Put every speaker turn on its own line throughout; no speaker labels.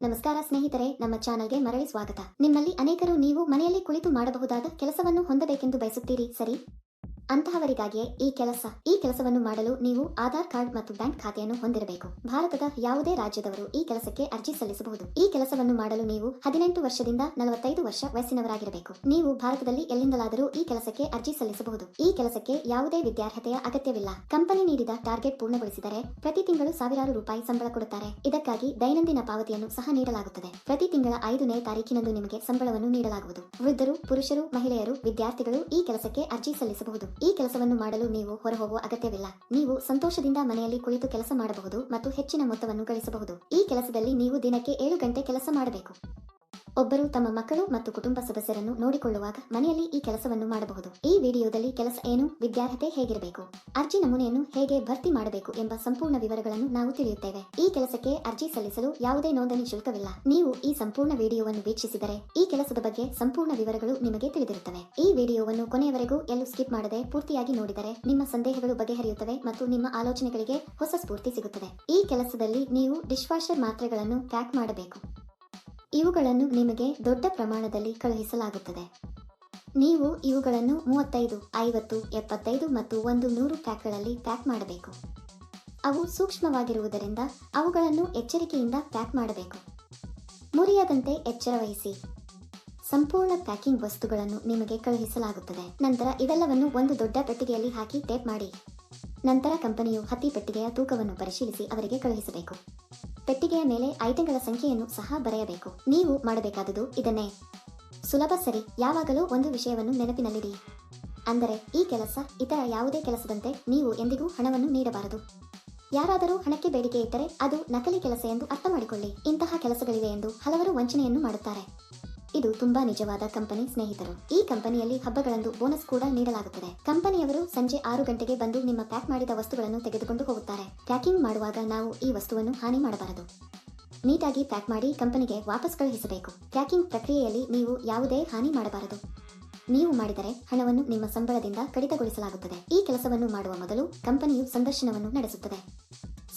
ನಮಸ್ಕಾರ ಸ್ನೇಹಿತರೆ, ನಮ್ಮ ಚಾನಲ್ಗೆ ಮರಳಿ ಸ್ವಾಗತ. ನಿಮ್ಮಲ್ಲಿ ಅನೇಕರು ನೀವು ಮನೆಯಲ್ಲಿ ಕುಳಿತು ಮಾಡಬಹುದಾದ ಕೆಲಸವನ್ನು ಹೊಂದಬೇಕೆಂದು ಬಯಸುತ್ತೀರಿ, ಸರಿ? ಅಂತಹವರಿಗಾಗಿಯೇ ಈ ಕೆಲಸ, ಈ ಕೆಲಸವನ್ನು ಮಾಡಲು ನೀವು ಆಧಾರ್ ಕಾರ್ಡ್ ಮತ್ತು ಬ್ಯಾಂಕ್ ಖಾತೆಯನ್ನು ಹೊಂದಿರಬೇಕು. ಭಾರತದ ಯಾವುದೇ ರಾಜ್ಯದವರು ಈ ಕೆಲಸಕ್ಕೆ ಅರ್ಜಿ ಸಲ್ಲಿಸಬಹುದು. ಈ ಕೆಲಸವನ್ನು ಮಾಡಲು ನೀವು ಹದಿನೆಂಟು ವರ್ಷದಿಂದ ನಲವತ್ತೈದು ವರ್ಷ ವಯಸ್ಸಿನವರಾಗಿರಬೇಕು. ನೀವು ಭಾರತದಲ್ಲಿ ಎಲ್ಲಿಂದಲಾದರೂ ಈ ಕೆಲಸಕ್ಕೆ ಅರ್ಜಿ ಸಲ್ಲಿಸಬಹುದು. ಈ ಕೆಲಸಕ್ಕೆ ಯಾವುದೇ ವಿದ್ಯಾರ್ಹತೆಯ ಅಗತ್ಯವಿಲ್ಲ. ಕಂಪನಿ ನೀಡಿದ ಟಾರ್ಗೆಟ್ ಪೂರ್ಣಗೊಳಿಸಿದರೆ ಪ್ರತಿ ತಿಂಗಳು ಸಾವಿರಾರು ರೂಪಾಯಿ ಸಂಬಳ ಕೊಡುತ್ತಾರೆ. ಇದಕ್ಕಾಗಿ ದೈನಂದಿನ ಪಾವತಿಯನ್ನು ಸಹ ನೀಡಲಾಗುತ್ತದೆ. ಪ್ರತಿ ತಿಂಗಳ ಐದನೇ ತಾರೀಕಿನಂದು ನಿಮಗೆ ಸಂಬಳವನ್ನು ನೀಡಲಾಗುವುದು. ವೃದ್ಧರು, ಪುರುಷರು, ಮಹಿಳೆಯರು, ವಿದ್ಯಾರ್ಥಿಗಳು ಈ ಕೆಲಸಕ್ಕೆ ಅರ್ಜಿ ಸಲ್ಲಿಸಬಹುದು. ಈ ಕೆಲಸವನ್ನು ಮಾಡಲು ನೀವು ಹೊರಹೋಗುವ ಅಗತ್ಯವಿಲ್ಲ. ನೀವು ಸಂತೋಷದಿಂದ ಮನೆಯಲ್ಲಿ ಕುಳಿತು ಕೆಲಸ ಮಾಡಬಹುದು ಮತ್ತು ಹೆಚ್ಚಿನ ಮೊತ್ತವನ್ನು ಗಳಿಸಬಹುದು. ಈ ಕೆಲಸದಲ್ಲಿ ನೀವು ದಿನಕ್ಕೆ ಏಳು ಗಂಟೆ ಕೆಲಸ ಮಾಡಬೇಕು. ಒಬ್ಬರು ತಮ್ಮ ಮಕ್ಕಳು ಮತ್ತು ಕುಟುಂಬ ಸದಸ್ಯರನ್ನು ನೋಡಿಕೊಳ್ಳುವಾಗ ಮನೆಯಲ್ಲಿ ಈ ಕೆಲಸವನ್ನು ಮಾಡಬಹುದು. ಈ ವಿಡಿಯೋದಲ್ಲಿ ಕೆಲಸ ಏನು, ವಿದ್ಯಾರ್ಹತೆ ಹೇಗಿರಬೇಕು, ಅರ್ಜಿ ನಮೂನೆಯನ್ನು ಹೇಗೆ ಭರ್ತಿ ಮಾಡಬೇಕು ಎಂಬ ಸಂಪೂರ್ಣ ವಿವರಗಳನ್ನು ನಾವು ತಿಳಿಯುತ್ತೇವೆ. ಈ ಕೆಲಸಕ್ಕೆ ಅರ್ಜಿ ಸಲ್ಲಿಸಲು ಯಾವುದೇ ನೋಂದಣಿ ಶುಲ್ಕವಿಲ್ಲ. ನೀವು ಈ ಸಂಪೂರ್ಣ ವಿಡಿಯೋವನ್ನು ವೀಕ್ಷಿಸಿದರೆ ಈ ಕೆಲಸದ ಬಗ್ಗೆ ಸಂಪೂರ್ಣ ವಿವರಗಳು ನಿಮಗೆ ತಿಳಿದಿರುತ್ತವೆ. ಈ ವಿಡಿಯೋವನ್ನು ಕೊನೆಯವರೆಗೂ ಎಲ್ಲೂ ಸ್ಕಿಪ್ ಮಾಡದೆ ಪೂರ್ತಿಯಾಗಿ ನೋಡಿದರೆ ನಿಮ್ಮ ಸಂದೇಹಗಳು ಬಗೆಹರಿಯುತ್ತವೆ ಮತ್ತು ನಿಮ್ಮ ಆಲೋಚನೆಗಳಿಗೆ ಹೊಸ ಸ್ಫೂರ್ತಿ ಸಿಗುತ್ತದೆ. ಈ ಕೆಲಸದಲ್ಲಿ ನೀವು ಡಿಶ್ ವಾಷರ್ ಮಾತ್ರೆಗಳನ್ನು ಪ್ಯಾಕ್ ಮಾಡಬೇಕು. ಇವುಗಳನ್ನು ನಿಮಗೆ ದೊಡ್ಡ ಪ್ರಮಾಣದಲ್ಲಿ ಕಳುಹಿಸಲಾಗುತ್ತದೆ. ನೀವು ಇವುಗಳನ್ನು ಮೂವತ್ತೈದು, ಐವತ್ತು, ಎಪ್ಪತ್ತೈದು ಮತ್ತು ಒಂದು ನೂರು ಪ್ಯಾಕ್ಗಳಲ್ಲಿ ಪ್ಯಾಕ್ ಮಾಡಬೇಕು. ಅವು ಸೂಕ್ಷ್ಮವಾಗಿರುವುದರಿಂದ ಅವುಗಳನ್ನು ಎಚ್ಚರಿಕೆಯಿಂದ ಪ್ಯಾಕ್ ಮಾಡಬೇಕು. ಮುರಿಯದಂತೆ ಎಚ್ಚರ ವಹಿಸಿ. ಸಂಪೂರ್ಣ ಪ್ಯಾಕಿಂಗ್ ವಸ್ತುಗಳನ್ನು ನಿಮಗೆ ಕಳುಹಿಸಲಾಗುತ್ತದೆ. ನಂತರ ಇವೆಲ್ಲವನ್ನು ಒಂದು ದೊಡ್ಡ ಪೆಟ್ಟಿಗೆಯಲ್ಲಿ ಹಾಕಿ ಟೇಪ್ ಮಾಡಿ. ನಂತರ ಕಂಪನಿಯು ಹತ್ತಿ ಪೆಟ್ಟಿಗೆಯ ತೂಕವನ್ನು ಪರಿಶೀಲಿಸಿ ಅವರಿಗೆ ಕಳುಹಿಸಬೇಕು. ಪೆಟ್ಟಿಗೆಯ ಮೇಲೆ ಐಟಂಗಳ ಸಂಖ್ಯೆಯನ್ನು ಸಹ ಬರೆಯಬೇಕು. ನೀವು ಮಾಡಬೇಕಾದುದು ಇದನ್ನೇ. ಸುಲಭ ಸರಿ, ಯಾವಾಗಲೂ ಒಂದು ವಿಷಯವನ್ನು ನೆನಪಿನಲ್ಲಿಡಿ. ಅಂದರೆ, ಈ ಕೆಲಸ ಇತರ ಯಾವುದೇ ಕೆಲಸದಂತೆ ನೀವು ಎಂದಿಗೂ ಹಣವನ್ನು ನೀಡಬಾರದು. ಯಾರಾದರೂ ಹಣಕ್ಕೆ ಬೇಡಿಕೆ ಇಟ್ಟರೆ ಅದು ನಕಲಿ ಕೆಲಸ ಎಂದು ಅರ್ಥ ಮಾಡಿಕೊಳ್ಳಿ ಇಂತಹ ಕೆಲಸಗಳಿವೆ ಎಂದು ಹಲವರು ವಂಚನೆಯನ್ನು ಮಾಡುತ್ತಾರೆ. ಇದು ತುಂಬಾ ನಿಜವಾದ ಕಂಪನಿ ಸ್ನೇಹಿತರು. ಈ ಕಂಪನಿಯಲ್ಲಿ ಹಬ್ಬಗಳಂದು ಬೋನಸ್ ಕೂಡ ನೀಡಲಾಗುತ್ತದೆ. ಕಂಪನಿಯವರು ಸಂಜೆ ಆರು ಗಂಟೆಗೆ ಬಂದು ನಿಮ್ಮ ಪ್ಯಾಕ್ ಮಾಡಿದ ವಸ್ತುಗಳನ್ನು ತೆಗೆದುಕೊಂಡು ಹೋಗುತ್ತಾರೆ. ಪ್ಯಾಕಿಂಗ್ ಮಾಡುವಾಗ ನಾವು ಈ ವಸ್ತುವನ್ನು ಹಾನಿ ಮಾಡಬಾರದು. ನೀಟಾಗಿ ಪ್ಯಾಕ್ ಮಾಡಿ ಕಂಪನಿಗೆ ವಾಪಸ್ ಕಳುಹಿಸಬೇಕು. ಪ್ಯಾಕಿಂಗ್ ಪ್ರಕ್ರಿಯೆಯಲ್ಲಿ ನೀವು ಯಾವುದೇ ಹಾನಿ ಮಾಡಬಾರದು. ನೀವು ಮಾಡಿದರೆ ಹಣವನ್ನು ನಿಮ್ಮ ಸಂಬಳದಿಂದ ಕಡಿತಗೊಳಿಸಲಾಗುತ್ತದೆ. ಈ ಕೆಲಸವನ್ನು ಮಾಡುವ ಮೊದಲು ಕಂಪನಿಯು ಸಂದರ್ಶನವನ್ನು ನಡೆಸುತ್ತದೆ.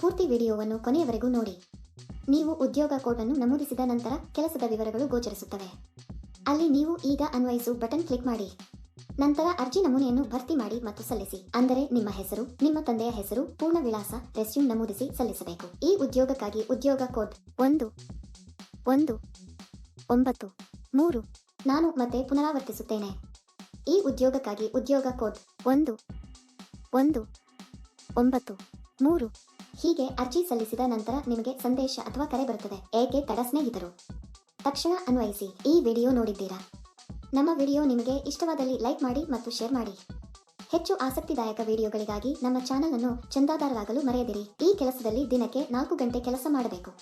ಪೂರ್ತಿ ವಿಡಿಯೋವನ್ನು ಕೊನೆಯವರೆಗೂ ನೋಡಿ. ನೀವು ಉದ್ಯೋಗ ಕೋಡ್ ಅನ್ನು ನಮೂದಿಸಿದ ನಂತರ ಕೆಲಸದ ವಿವರಗಳು ಗೋಚರಿಸುತ್ತವೆ. ಅಲ್ಲಿ ನೀವು ಈಗ ಅನ್ವಯಿಸು ಬಟನ್ ಕ್ಲಿಕ್ ಮಾಡಿ. ನಂತರ ಅರ್ಜಿ ನಮೂನೆಯನ್ನು ಭರ್ತಿ ಮಾಡಿ ಮತ್ತು ಸಲ್ಲಿಸಿ. ಅಂದರೆ ನಿಮ್ಮ ಹೆಸರು, ನಿಮ್ಮ ತಂದೆಯ ಹೆಸರು, ಪೂರ್ಣ ವಿಳಾಸ, ರೆಸ್ಯೂಮ್ ನಮೂದಿಸಿ ಸಲ್ಲಿಸಬೇಕು. ಈ ಉದ್ಯೋಗಕ್ಕಾಗಿ ಉದ್ಯೋಗ ಕೋಡ್ ಒಂದು ಒಂದು, ಒಂಬತ್ತು, ಮೂರು, ನಾನು ಮತ್ತೆ ಪುನರಾವರ್ತಿಸುತ್ತೇನೆ. ಈ ಉದ್ಯೋಗಕ್ಕಾಗಿ ಉದ್ಯೋಗ ಕೋಡ್ ಒಂದು ಒಂದು, ಒಂಬತ್ತು, ಮೂರು ಹೀಗೆ ಅರ್ಜಿ ಸಲ್ಲಿಸಿದ ನಂತರ ನಿಮಗೆ ಸಂದೇಶ ಅಥವಾ ಕರೆ ಬರುತ್ತದೆ. ಏಕೆ ತಡ ಸ್ನೇಹಿತರು? ತಕ್ಷಣ ಅನ್ವಯಿಸಿ. ಈ ವಿಡಿಯೋ ನೋಡಿದ್ದೀರಾ? ನಮ್ಮ ವಿಡಿಯೋ ನಿಮಗೆ ಇಷ್ಟವಾದಲ್ಲಿ ಲೈಕ್ ಮಾಡಿ ಮತ್ತು ಶೇರ್ ಮಾಡಿ. ಹೆಚ್ಚು ಆಸಕ್ತಿದಾಯಕ ವಿಡಿಯೋಗಳಿಗಾಗಿ ನಮ್ಮ ಚಾನಲ್ ಅನ್ನು ಚಂದಾದಾರರಾಗಲು ಮರೆಯದಿರಿ. ಈ ಕೆಲಸದಲ್ಲಿ ದಿನಕ್ಕೆ ನಾಲ್ಕು ಗಂಟೆ ಕೆಲಸ ಮಾಡಬೇಕು.